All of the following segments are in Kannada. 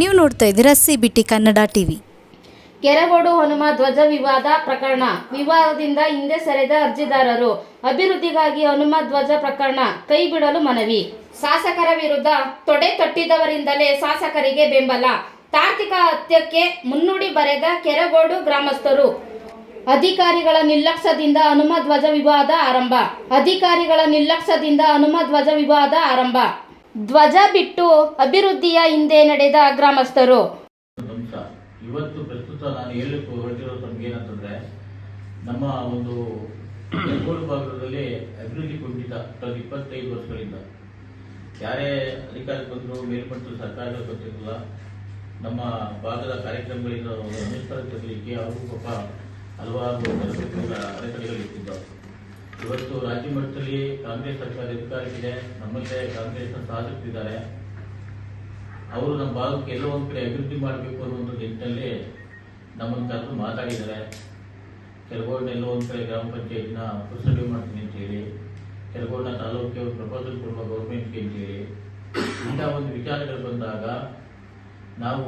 ನೋಡ್ತಾ ಇದ್ದೀರಾ ಸಿ ಕನ್ನಡ ಟಿವಿ ಕೆರಗೋಡು ಹನುಮ ಧ್ವಜ ವಿವಾದ ಪ್ರಕರಣ. ವಿವಾದದಿಂದ ಹಿಂದೆ ಸರಿದ ಅರ್ಜಿದಾರರು. ಅಭಿವೃದ್ಧಿಗಾಗಿ ಹನುಮ ಧ್ವಜ ಪ್ರಕರಣ ಕೈಬಿಡಲು ಮನವಿ. ಶಾಸಕರ ವಿರುದ್ಧ ತೊಡೆ ತಟ್ಟಿದವರಿಂದಲೇ ಶಾಸಕರಿಗೆ ಬೆಂಬಲ. ತಾರ್ಕಿಕ ಹತ್ಯಕ್ಕೆ ಮುನ್ನುಡಿ ಬರೆದ ಕೆರಗೋಡು ಗ್ರಾಮಸ್ಥರು. ಅಧಿಕಾರಿಗಳ ನಿರ್ಲಕ್ಷ್ಯದಿಂದ ಹನುಮ ಧ್ವಜ ವಿವಾದ ಆರಂಭ. ಅಧಿಕಾರಿಗಳ ನಿರ್ಲಕ್ಷ್ಯದಿಂದ ಹನುಮ ಧ್ವಜ ವಿವಾದ ಆರಂಭ. ಧ್ವಜ ಬಿಟ್ಟು ಅಭಿವೃದ್ಧಿಯ ಹಿಂದೆ ನಡೆದ ಗ್ರಾಮಸ್ಥರು. ಇವತ್ತು ಪ್ರಸ್ತುತ ನಾನು ಹೇಳಲಿಕ್ಕೆ ಹೊರಟಿರೋದು ನಮ್ಗೆ ಏನಂತಂದ್ರೆ ನಮ್ಮ ಒಂದು ಬೆಂಗಳೂರು ಭಾಗದಲ್ಲಿ ಅಭಿವೃದ್ಧಿ ಕುಂಠಿತ ಕಳೆದ ಇಪ್ಪತ್ತೈದು ವರ್ಷಗಳಿಂದ. ಯಾರೇ ಅಧಿಕಾರಕ್ಕೆ ಬಂದರೂ ಮೇಲ್ಮಟ್ಟದ ಸರ್ಕಾರಗಳು ಗೊತ್ತಿರಲಿಲ್ಲ ನಮ್ಮ ಭಾಗದ ಕಾರ್ಯಕ್ರಮಗಳಿಂದ ಅನುಷ್ಠಾನ ತರಲಿಕ್ಕೆ ಅವರು ಪಾಪ ಹಲವಾರು ಅಡೆತಡೆಗಳು ಅಡೆತಡೆಗಳಿರ್ತಿದ್ದವು ಇವತ್ತು ರಾಜ್ಯ ಮಟ್ಟದಲ್ಲಿ ಕಾಂಗ್ರೆಸ್ ಸರ್ಕಾರ ಅಧಿಕಾರಕ್ಕಿದೆ ನಮ್ಮಲ್ಲೇ ಕಾಂಗ್ರೆಸ್ನ ಸಾಧಿಸ್ತಿದ್ದಾರೆ ಅವರು ನಮ್ಮ ಭಾಗಕ್ಕೆ ಎಲ್ಲೋ ಒಂದು ಕಡೆ ಅಭಿವೃದ್ಧಿ ಮಾಡಬೇಕು ಅನ್ನೋ ಒಂದು ನಿಟ್ಟಿನಲ್ಲಿ ನಮ್ಮನ್ನು ಕರೆದು ಮಾತಾಡಿದ್ದಾರೆ. ಕೆಲಗೋಡ್ನ ಎಲ್ಲೋ ಒಂದು ಕಡೆ ಗ್ರಾಮ ಪಂಚಾಯತ್ನ ಪುರಸಭೆ ಮಾಡ್ತೀನಿ ಅಂತ ಹೇಳಿ ಕೆಲಗೋಡ್ನ ತಾಲೂಕಿಗೆ ಒಂದು ಪ್ರಪೋಸಲ್ ಕೊಡುವ ಗೌರ್ಮೆಂಟ್ಗೆ ಅಂತ ಹೇಳಿ, ಇಂಥ ಒಂದು ವಿಚಾರಗಳು ಬಂದಾಗ ನಾವು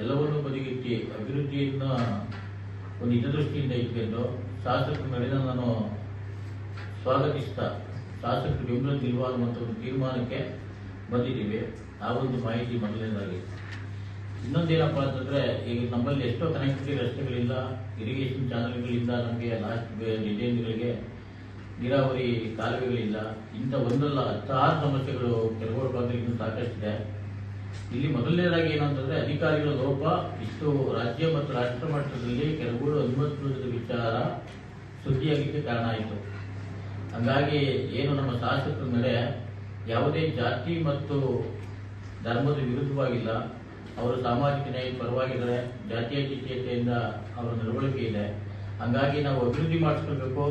ಎಲ್ಲವನ್ನೂ ಬದಿಗಿಟ್ಟು ಅಭಿವೃದ್ಧಿಯನ್ನು ಒಂದು ಹಿತದೃಷ್ಟಿಯಿಂದ ಇಟ್ಕೊಂಡು ಶಾಸಕರ ನಡೆದ ನಾನು ಸ್ವಾಗತಿಸ್ತಾ. ಶಾಸಕರು ಬೆಂಬಲ ನಿಲ್ವ ಮತ್ತು ಒಂದು ತೀರ್ಮಾನಕ್ಕೆ ಬಂದಿದ್ದೀವಿ. ಆ ಒಂದು ಮಾಹಿತಿ ಮೊದಲನೇದಾಗಿ ಇನ್ನೊಂದೇನಪ್ಪ ಅಂತಂದ್ರೆ, ಈಗ ನಮ್ಮಲ್ಲಿ ಎಷ್ಟೋ ಕನೆಕ್ಟಿವಿಟಿ ರಸ್ತೆಗಳಿಲ್ಲ ಇರಿಗೇಷನ್ ಚಾನಲ್ಗಳಿಂದ ನಮಗೆ ಲಾಸ್ಟ್ ಡಿಸೈನ್ಗಳಿಗೆ ನೀರಾವರಿ ಕಾಲುವೆಗಳಿಲ್ಲ. ಇಂಥ ಒಂದಲ್ಲ, ಹತ್ತಾರು ಸಮಸ್ಯೆಗಳು ಕೆಲವು ಭಾಗದಲ್ಲಿ ಸಾಕಷ್ಟಿದೆ. ಇಲ್ಲಿ ಮೊದಲನೇದಾಗಿ ಏನಂತಂದ್ರೆ ಅಧಿಕಾರಿಗಳ ಲೋಪ, ಇಷ್ಟು ರಾಜ್ಯ ಮತ್ತು ರಾಷ್ಟ್ರ ಮಟ್ಟದಲ್ಲಿ ಕೆಲವು ಅನುಮತಿಸಿದ ವಿಚಾರ ಸುದ್ದಿಯಾಗಲಿಕ್ಕೆ ಕಾರಣ ಆಯಿತು. ಹಂಗಾಗಿ ಏನು ನಮ್ಮ ಶಾಸಕರ ಮೇಲೆ ಯಾವುದೇ ಜಾತಿ ಮತ್ತು ಧರ್ಮದ ವಿರುದ್ಧವಾಗಿಲ್ಲ. ಅವರು ಸಾಮಾಜಿಕ ನ್ಯಾಯದ ಪರವಾಗಿದ್ದಾರೆ. ಜಾತೀಯತೆಯಿಂದ ಅವರ ನಡವಳಿಕೆ ಇದೆ. ಹಂಗಾಗಿ ನಾವು ಅಭಿವೃದ್ಧಿ ಮಾಡಿಸ್ಕೊಳ್ಬೇಕು.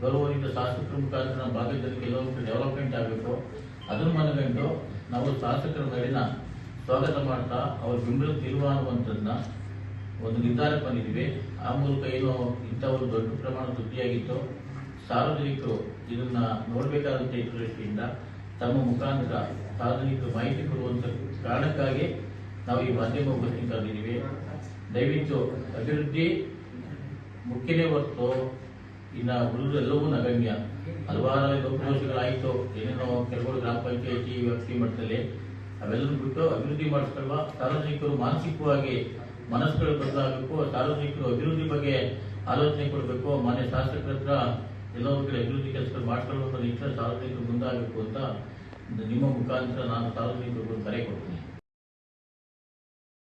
ಗೌರವದಿಂದ ಶಾಸಕರ ಮುಖಾಂತರ ನಮ್ಮ ಭಾಗದಲ್ಲಿ ಕೆಲವೊಂದು ಡೆವಲಪ್ಮೆಂಟ್ ಆಗಬೇಕು. ಅದನ್ನು ಮನಗಂಡು ನಾವು ಶಾಸಕರ ಮೇಲಿನ ಸ್ವಾಗತ ಮಾಡ್ತಾ ಅವ್ರ ಬೆಂಬಲ ತಿರುವ ಅನ್ನುವಂಥದ್ದನ್ನ ಒಂದು ನಿರ್ಧಾರ ಬಂದಿದ್ದೀವಿ. ಆ ಮೂಲಕ ಏನು ಇಂಥ ಒಂದು ದೊಡ್ಡ ಪ್ರಮಾಣದ ವೃದ್ಧಿಯಾಗಿತ್ತು. ಸಾರ್ವಜನಿಕರು ಇದನ್ನ ನೋಡಬೇಕಾದಂಥ ದೃಷ್ಟಿಯಿಂದ ತಮ್ಮ ಮುಖಾಂತರ ಸಾರ್ವಜನಿಕರು ಮಾಹಿತಿ ಕೊಡುವಂಥ ಕಾರಣಕ್ಕಾಗಿ ನಾವು ಈ ಮಾಧ್ಯಮ ಉಪಸ್ಥಿತಿ ಕರೆದಿದ್ದೀವಿ. ದಯವಿಟ್ಟು ಅಭಿವೃದ್ಧಿ, ಮುಖ್ಯನೇ ಹೊರತು ಇನ್ನು ಉಳಿದು ಎಲ್ಲವೂ ನಗಣ್ಯ. ಹಲವಾರು ಲೋಪದೋಷಗಳಾಯಿತು ಏನೇನೋ ಕೆಲವರು ಗ್ರಾಮ ಪಂಚಾಯತಿ ವ್ಯಕ್ತಿ ಮಟ್ಟದಲ್ಲಿ ಅವೆಲ್ಲರೂ ಬಿಟ್ಟು ಅಭಿವೃದ್ಧಿ ಮಾಡಿಸ್ಕೊಳ್ಳುವ ಸಾರ್ವಜನಿಕರು ಮಾನಸಿಕವಾಗಿ ಮನಸ್ಸುಗಳು ಬದಲಾಗಬೇಕು ಸಾರ್ವಜನಿಕರು ಅಭಿವೃದ್ಧಿ ಬಗ್ಗೆ ಆಲೋಚನೆ ಕೊಡಬೇಕು. ಮಾನ್ಯ ಶಾಸಕರ ಹತ್ರ ಎಲ್ಲೋ ಒಂದು ಕಡೆ ಅಭಿವೃದ್ಧಿ ಕೆಲಸಗಳು ಮಾಡಿಕೊಳ್ಳುವಂಥ ನಿಟ್ಟಿನಲ್ಲಿ ಸಾರ್ವಜನಿಕರು ಮುಂದಾಗಬೇಕು ಅಂತ ನಿಮ್ಮ ಮುಖಾಂತರ ನಾನು ಸಾರ್ವಜನಿಕರಿಗೂ ಕರೆ ಕೊಡ್ತೀನಿ.